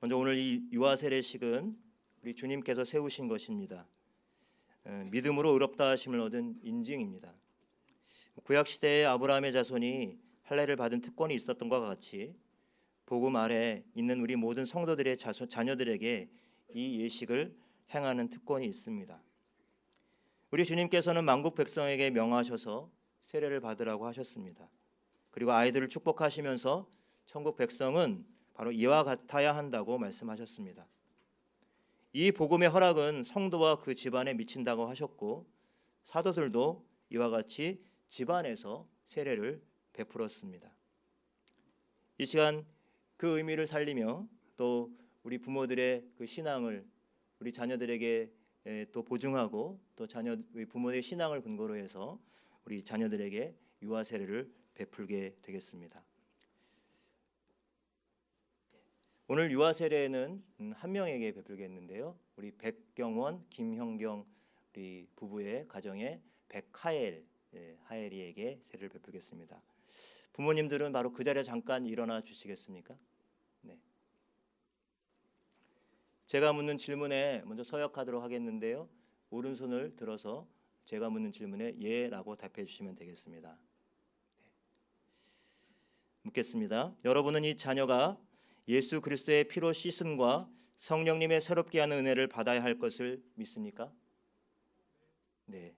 먼저 오늘 이 유아 세례식은 우리 주님께서 세우신 것입니다. 어, 믿음으로 의롭다 하심을 얻은 인증입니다. 구약 시대에 아브라함의 자손이 할례를 받은 특권이 있었던 것과 같이 복음 아래 있는 우리 모든 성도들의 자손, 자녀들에게 이 예식을 행하는 특권이 있습니다. 우리 주님께서는 만국 백성에게 명하셔서 세례를 받으라고 하셨습니다. 그리고 아이들을 축복하시면서 천국 백성은 바로 이와 같아야 한다고 말씀하셨습니다. 이 복음의 허락은 성도와 그 집안에 미친다고 하셨고 사도들도 이와 같이 집안에서 세례를 베풀었습니다. 이 시간 그 의미를 살리며 또 우리 부모들의 그 신앙을 우리 자녀들에게 에, 또 보증하고 또 자녀 부모의 신앙을 근거로 해서 우리 자녀들에게 유아 세례를 베풀게 되겠습니다. 오늘 유아 세례는 음, 한 명에게 베풀겠는데요. 우리 백경원, 김형경 우리 부부의 가정에 백하엘 예, 하엘이에게 세례를 베풀겠습니다. 부모님들은 바로 그 자리에 잠깐 일어나 주시겠습니까? 네. 제가 묻는 질문에 먼저 서약하도록 하겠는데요. 오른손을 들어서 제가 묻는 질문에 예라고 답해 주시면 되겠습니다. 네. 묻겠습니다. 여러분은 이 자녀가 예수 그리스도의 피로 씻음과 성령님의 새롭게 하는 은혜를 받아야 할 것을 믿습니까? 네.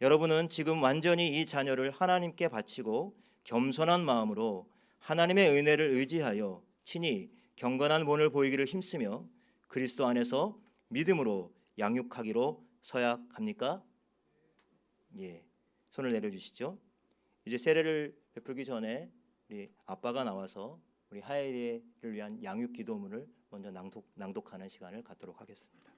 여러분은 지금 완전히 이 자녀를 하나님께 바치고 겸손한 마음으로 하나님의 은혜를 의지하여 친히 경건한 본을 보이기를 힘쓰며 그리스도 안에서 믿음으로 양육하기로 서약합니까? 예. 손을 내려 주시죠. 이제 세례를 베풀기 전에 우리 아빠가 나와서 우리 하엘이를 위한 양육 기도문을 먼저 낭독, 낭독하는 시간을 갖도록 하겠습니다.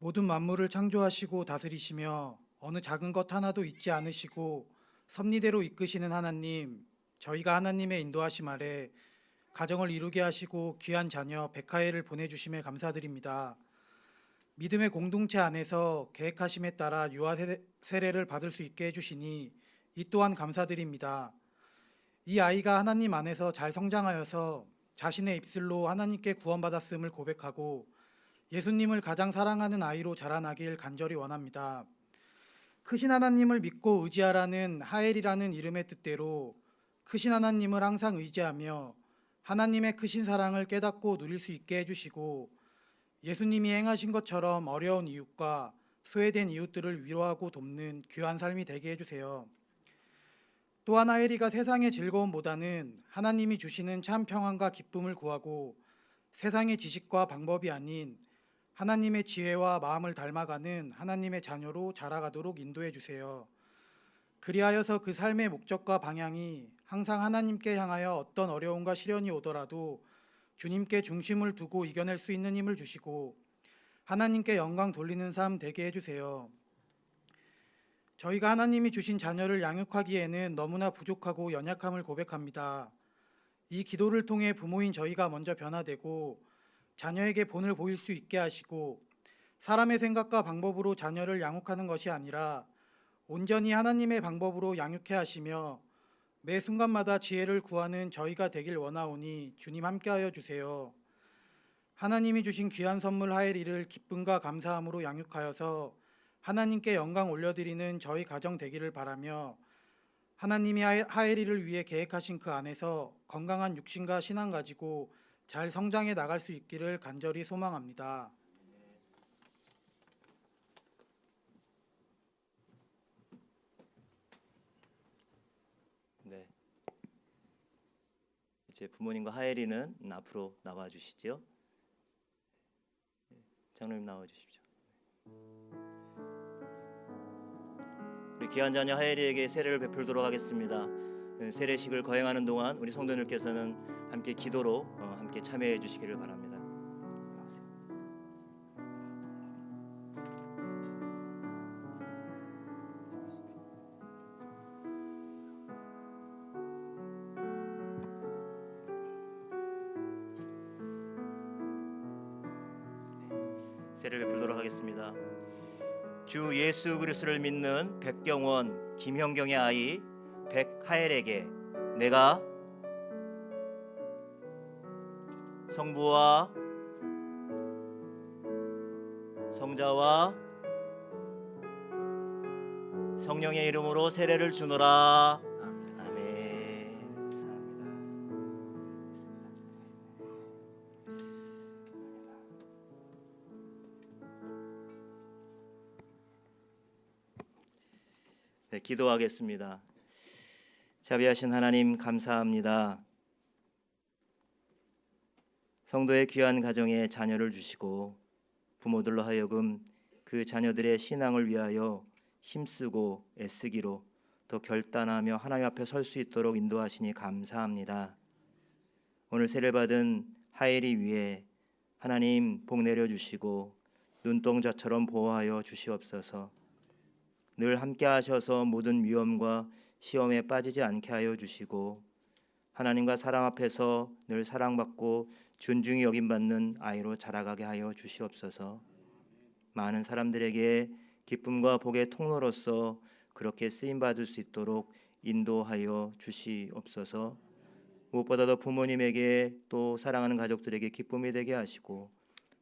모든 만물을 창조하시고 다스리시며 어느 작은 것 하나도 잊지 않으시고 섭리대로 이끄시는 하나님, 저희가 하나님의 인도하심 아래 가정을 이루게 하시고 귀한 자녀 백하엘을 보내주심에 감사드립니다. 믿음의 공동체 안에서 계획하심에 따라 유아 세례- 세례를 받을 수 있게 해주시니 이 또한 감사드립니다. 이 아이가 하나님 안에서 잘 성장하여서 자신의 입술로 하나님께 구원받았음을 고백하고 예수님을 가장 사랑하는 아이로 자라나길 간절히 원합니다. 크신 하나님을 믿고 의지하라는 하엘이라는 이름의 뜻대로 크신 하나님을 항상 의지하며 하나님의 크신 사랑을 깨닫고 누릴 수 있게 해주시고 예수님이 행하신 것처럼 어려운 이웃과 소외된 이웃들을 위로하고 돕는 귀한 삶이 되게 해주세요. 또한 하엘이가 세상의 즐거움보다는 하나님이 주시는 참 평안과 기쁨을 구하고 세상의 지식과 방법이 아닌 하나님의 지혜와 마음을 닮아가는 하나님의 자녀로 자라가도록 인도해 주세요. 그리하여서 그 삶의 목적과 방향이 항상 하나님께 향하여 어떤 어려움과 시련이 오더라도 주님께 중심을 두고 이겨낼 수 있는 힘을 주시고 하나님께 영광 돌리는 삶 되게 해주세요. 저희가 하나님이 주신 자녀를 양육하기에는 너무나 부족하고 연약함을 고백합니다. 이 기도를 통해 부모인 저희가 먼저 변화되고 자녀에게 본을 보일 수 있게 하시고 사람의 생각과 방법으로 자녀를 양육하는 것이 아니라 온전히 하나님의 방법으로 양육해 하시며 매 순간마다 지혜를 구하는 저희가 되길 원하오니 주님 함께하여 주세요. 하나님이 주신 귀한 선물 하엘이를 기쁨과 감사함으로 양육하여서 하나님께 영광 올려드리는 저희 가정 되기를 바라며 하나님이 하엘- 하엘이를 위해 계획하신 그 안에서 건강한 육신과 신앙 가지고 잘 성장해 나갈 수 있기를 간절히 소망합니다. 네. 이제 부모님과 하엘이는 앞으로 나와 주시죠. 장로님 나와 주십시오. 우리 귀한 자녀 하엘이에게 세례를 베풀도록 하겠습니다. 네, 세례식을 거행하는 동안 우리 성도님께서는 함께 기도로 어, 함께 참여해 주시기를 바랍니다. 세례를 베풀도록 하겠습니다. 주 예수 그리스도를 믿는 백경원, 김형경의 아이 백하엘에게 내가 성부와 성자와 성령의 이름으로 세례를 주노라. 네, 기도하겠습니다. 자비하신 하나님 감사합니다. 성도의 귀한 가정에 자녀를 주시고 부모들로 하여금 그 자녀들의 신앙을 위하여 힘쓰고 애쓰기로 더 결단하며 하나님 앞에 설 수 있도록 인도하시니 감사합니다. 오늘 세례 받은 하엘이 위에 하나님 복 내려 주시고 눈동자처럼 보호하여 주시옵소서. 늘 함께 하셔서 모든 위험과 시험에 빠지지 않게 하여 주시고 하나님과 사람 앞에서 늘 사랑받고 존중이 여김 받는 아이로 자라가게 하여 주시옵소서. 많은 사람들에게 기쁨과 복의 통로로서 그렇게 쓰임 받을 수 있도록 인도하여 주시옵소서. 무엇보다도 부모님에게 또 사랑하는 가족들에게 기쁨이 되게 하시고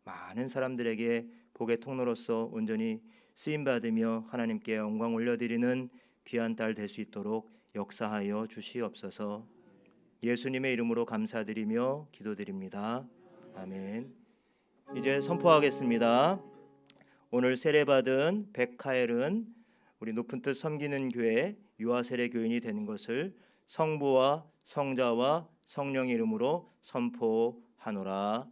많은 사람들에게 복의 통로로서 온전히 쓰임 받으며 하나님께 영광 올려드리는 귀한 딸 될 수 있도록 역사하여 주시옵소서. 예수님의 이름으로 감사드리며 기도드립니다. 아멘. 이제 선포하겠습니다. 오늘 세례받은 백하엘은 우리 높은 뜻 섬기는 교회 유아 세례 교인이 되는 것을 성부와 성자와 성령 이름으로 선포하노라.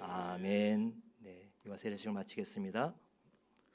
아멘. 네, 유아 세례식을 마치겠습니다.